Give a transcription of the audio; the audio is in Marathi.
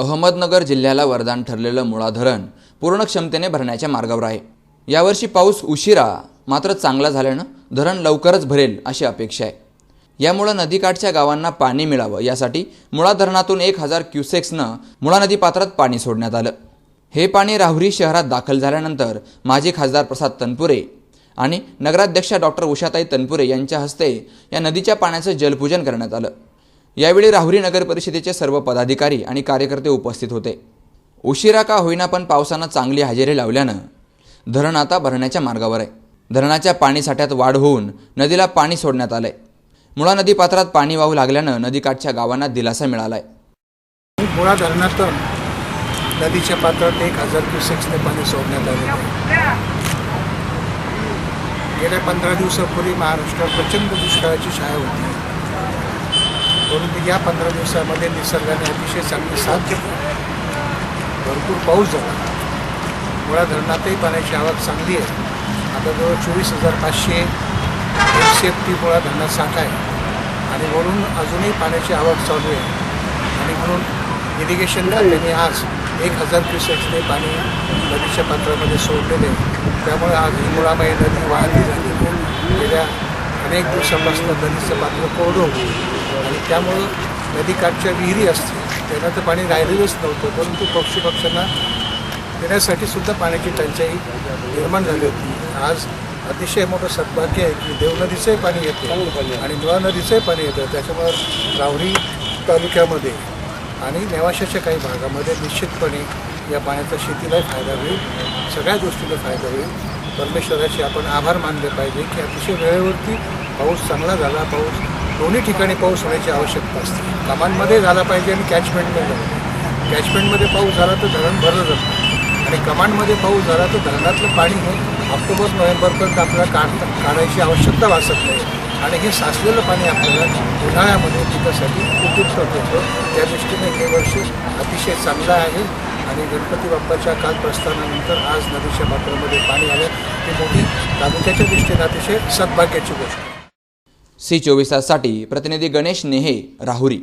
अहमदनगर जिल्ह्याला वरदान ठरलेलं मुळा धरण पूर्ण क्षमतेने भरण्याच्या मार्गावर आहे. यावर्षी पाऊस उशिरा मात्र चांगला झाल्यानं धरण लवकरच भरेल अशी अपेक्षा आहे. यामुळं नदीकाठच्या गावांना पाणी मिळावं यासाठी मुळा धरणातून एक हजार क्युसेक्सनं मुळा नदी पात्रात पाणी सोडण्यात आलं. हे पाणी राहुरी शहरात दाखल झाल्यानंतर माजी खासदार प्रसाद तनपुरे आणि नगराध्यक्षा डॉक्टर उषाताई तनपुरे यांच्या हस्ते या नदीच्या पाण्याचं जलपूजन करण्यात आलं. यावेळी राहुरी नगर परिषदेचे सर्व पदाधिकारी आणि कार्यकर्ते उपस्थित होते. उशिरा का होईना पण पावसानं चांगली हजेरी लावल्यानं धरण आता भरण्याच्या मार्गावर आहे. धरणाच्या पाणीसाठ्यात वाढ होऊन नदीला पाणी सोडण्यात आलंय. मुळा नदी पात्रात पाणी वाहू लागल्यानं नदीकाठच्या गावांना दिलासा मिळालाय. मुळा धरणातून नदीच्या पात्रात एक हजार क्युसेक्सने पाणी सोडण्यात आले गेल्या पंधरा दिवसापूर्वी महाराष्ट्रात प्रचंड दुष्काळाची छाया होती. परंतु या पंधरा दिवसामध्ये निसर्गाने अतिशय चांगली साथ दिली भरपूर पाऊस झाला. मुळा धरणातही पाण्याची आवक चांगली आहे. आता जवळ चोवीस हजार पाचशे एकशे टी मुळा धरणात साठा आहे. आणि वरून अजूनही पाण्याची आवक चालू आहे. आणि म्हणून इरिगेशन खात्याने आज एक हजार क्युसेक्सने पाणी नदीच्या पात्रामध्ये सोडलेले आहे. त्यामुळे आज ही नदी वाहती झाली. गेल्या अनेक दिवसापासून नदीचं पात्र कोरडं होतं. आणि त्यामुळं नदीकाठच्या विहिरी असतील त्यांना तर पाणी राहिलेलंच नव्हतं. परंतु पक्षी पक्ष्यांना पिण्यासाठी सुद्धा पाण्याची टंचाई निर्माण झाली होती. आज अतिशय मोठं सद्भाग्य आहे की देव नदीचंही पाणी येतं आणि मुळा नदीचंही पाणी येतं. त्याच्यामुळं रावरी तालुक्यामध्ये आणि नेवाशाच्या काही भागामध्ये निश्चितपणे या पाण्याचा शेतीलाही फायदा होईल. सगळ्या गोष्टीला फायदा होईल. परमेश्वराचे आपण आभार मानले पाहिजे की अतिशय वेळेवरती पाऊस चांगला झाला पाऊस दोन्ही ठिकाणी पाऊस होण्याची आवश्यकता असते. कमानमध्ये झाला पाहिजे आणि कॅचमेंटमध्ये झाला पाहिजे. कॅचमेंटमध्ये पाऊस झाला तर धरण भरलं जातं. आणि कमांडमध्ये पाऊस झाला तर धरणातलं पाणी हे ऑक्टोबर नोव्हेंबरपर्यंत आपल्याला काढ काढायची आवश्यकता भासत नाही. आणि हे साचलेलं पाणी आपल्याला उन्हाळ्यामध्ये पिकासाठी उपयुक्त होतं त्या दृष्टीने हे वर्ष अतिशय चांगलं आहे. आणि गणपती बाप्पाच्या काल प्रस्थानानंतर आज नदीच्या पात्रामध्ये पाणी आलं. ही मोठी तालुक्याच्या दृष्टीने अतिशय सद्भाग्याची गोष्ट आहे. सी चोवीस ताससाठी प्रतिनिधी गणेश नेहे राहुरी.